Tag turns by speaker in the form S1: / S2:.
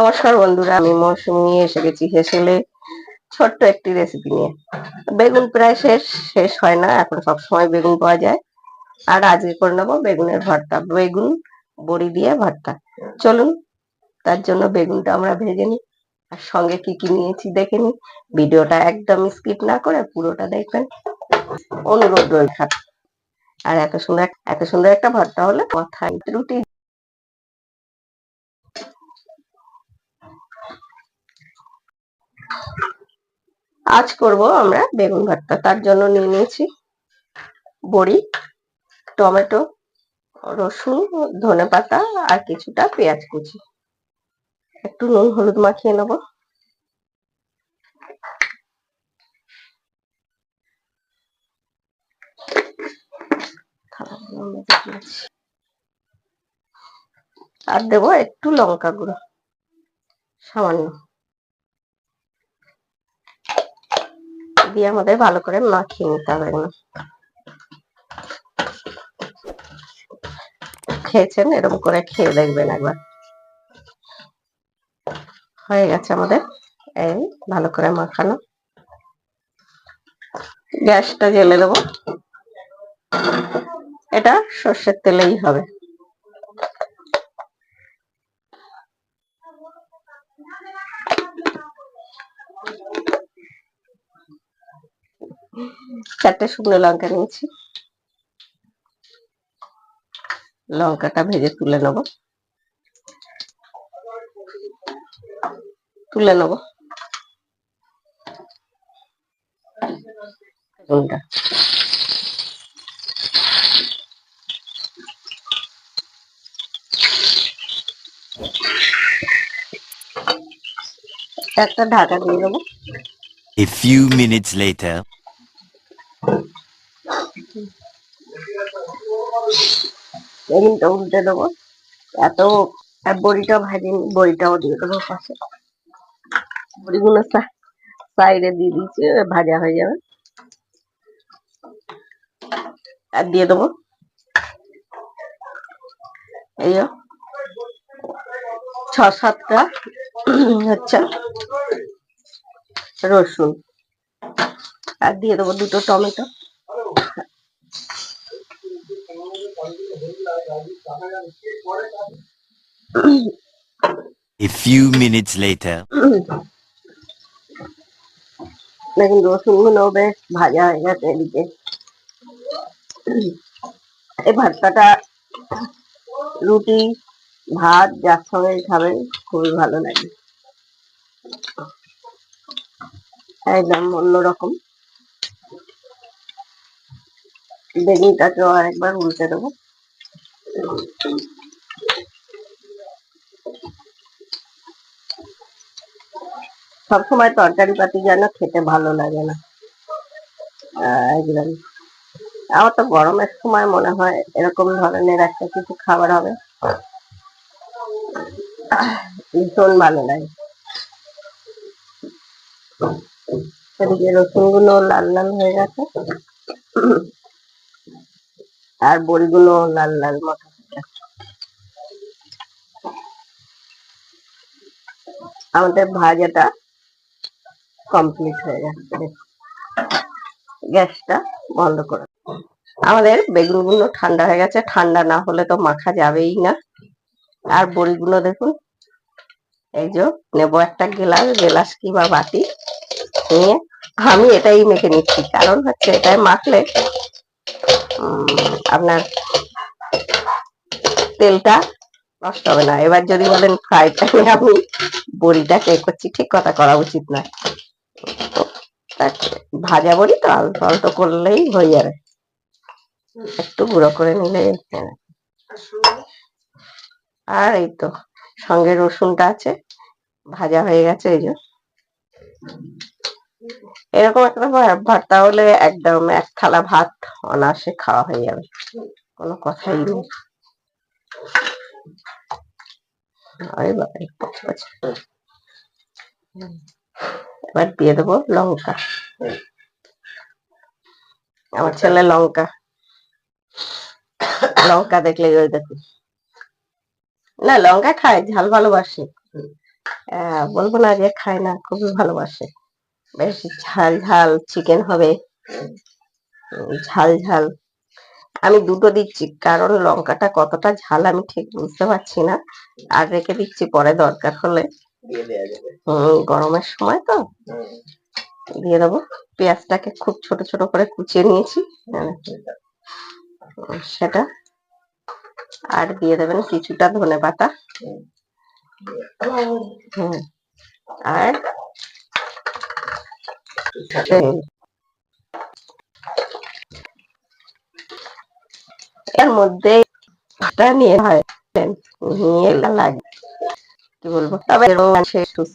S1: নমস্কার বন্ধুরা, আমি মৌসুমি নিয়ে এসে গেছি হেসেলে ছোট্ট একটি রেসিপি নিয়ে। বেগুন প্রায় শেষ শেষ হয় না, এখন সব সময় বেগুন পাওয়া যায়। আর আজকে করে নেব বেগুনের ভর্তা, বেগুন, বড়ি দিয়ে ভর্তা। চলুন, তার জন্য বেগুনটা আমরা ভেজে নিই। আর সঙ্গে কি কি নিয়েছি দেখে নিই। ভিডিওটা একদম স্কিপ না করে পুরোটা দেখবেন। অনুরোধ রইল। আর এত সুন্দর এত সুন্দর একটা ভর্তা হলে কথাই ত্রুটি আজ করব আমরা বেগুন ভর্তা তার জন্য নিয়ে নিয়েছি বড়ি, টমেটো, রসুন, ধনে পাতা আর কিছুটা পেঁয়াজ কুচি। একটু নুন হলুদ মাখিয়ে নেব। আর দেবো একটু লঙ্কা গুঁড়ো, সামান্য। দিয়ে আমাদের ভালো করে মাখিয়ে নিতে হবে খেয়েছেন? এরকম করে খেয়ে দেখবেন একবার। হয়ে গেছে আমাদের। এই ভালো করে মাখানো। গ্যাসটা জ্বেলে দেবো। এটা সর্ষের তেলেই হবে। চারটে শুকনো লঙ্কা নিয়েছি। লঙ্কাটা ভেজে তুলে নেব। তুলে নেব। একটা ঢাকা দিয়ে দেবো।
S2: A few minutes later.
S1: বেগুনটা উল্টে দেবো। এত বড়িটা ভাজিনি, বড়িটাও দিয়ে দেবো পাশে। বড়িগুলো সাইডে দিয়ে দিচ্ছি ভাজা হয়ে যাবে। আর দিয়ে দেবো। এই ছ সাতটা, হচ্ছে রসুন। আর দিয়ে দেবো দুটো tomato.
S2: A few minutes later.
S1: দেখুন রসুনগুলো বেশ ভাজা হয়ে গেছে এদিকে। এই ভর্তাটা রুটি ভাত যার সঙ্গে খাবেন খুবই ভালো লাগে। একদম অন্যরকম। বেগুনটাকেও আরেকবার উল্টে দেবো। সবসময় তরকারি পাতি যেন খেতে ভালো লাগে না। একদম আমার তো গরমের সময় মনে হয় এরকম ধরনের একটা কিছু খাবার হবে। ভীষণ ভালো লাগে। এদিকে রসুনগুলো লাল লাল হয়ে গেছে। আর বড়িগুলো লাল লাল মতো আমাদের ভাজাটা কমপ্লিট হয়ে গেছে। গ্যাসটা বন্ধ করে আমাদের বেগুনগুলো ঠান্ডা হয়ে গেছে। ঠান্ডা না হলে তো মাখা যাবেই না। আর বড়িগুলো দেখুন, এই যে নেব একটা গেলাস গেলাস কি বা বাটি নিয়ে আমি এটাই মেখে নিচ্ছি। কারণ হচ্ছে এটাই মাখলে আপনার তেলটা নষ্ট হবে না। এবার যদি বলেন ফ্রাই প্যানে আমি বড়িটা কে করছি, ঠিক কথা করা উচিত না ভাজা বড়ি তো অল্প অল্প করলেই হয়ে যাবে। একটু গুঁড়ো করে নিলে হ্যাঁ। আর এই তো, সঙ্গে রসুনটা আছে, ভাজা হয়ে গেছে এই যে। এরকম একটা ভা- ভর্তা হলে একদম এক থালা ভাত অনায়াসে খাওয়া হয়ে যাবে। কোনো কথাই নেই। এবার দিয়ে দেবো লঙ্কা। আমার ছেলে লঙ্কা। লঙ্কা দেখলে ওই দেখুন। না, লঙ্কা খায়, ঝাল ভালোবাসে। বলব না যে খায় না, খুবই ভালোবাসে। বেশ ঝাল ঝাল চিকেন হবে। ঝাল ঝাল। আমি দুটো দিচ্ছি কারণ লঙ্কাটা কতটা ঝাল আমি ঠিক বুঝতে পারছি না। আর রেখে দিচ্ছি পরে দরকার হলে। গরমের সময় তো। দিয়ে দেবো। পেঁয়াজটাকে খুব ছোট ছোট করে কুচিয়ে নিয়েছি। হ্যাঁ, সেটা। আর দিয়ে দেবেন কিছুটা ধনে পাতা হুম। আর। এর মধ্যে নিয়ে হয়। নিয়ে লাগে কি বলব? তবে মানুষের সুস্থ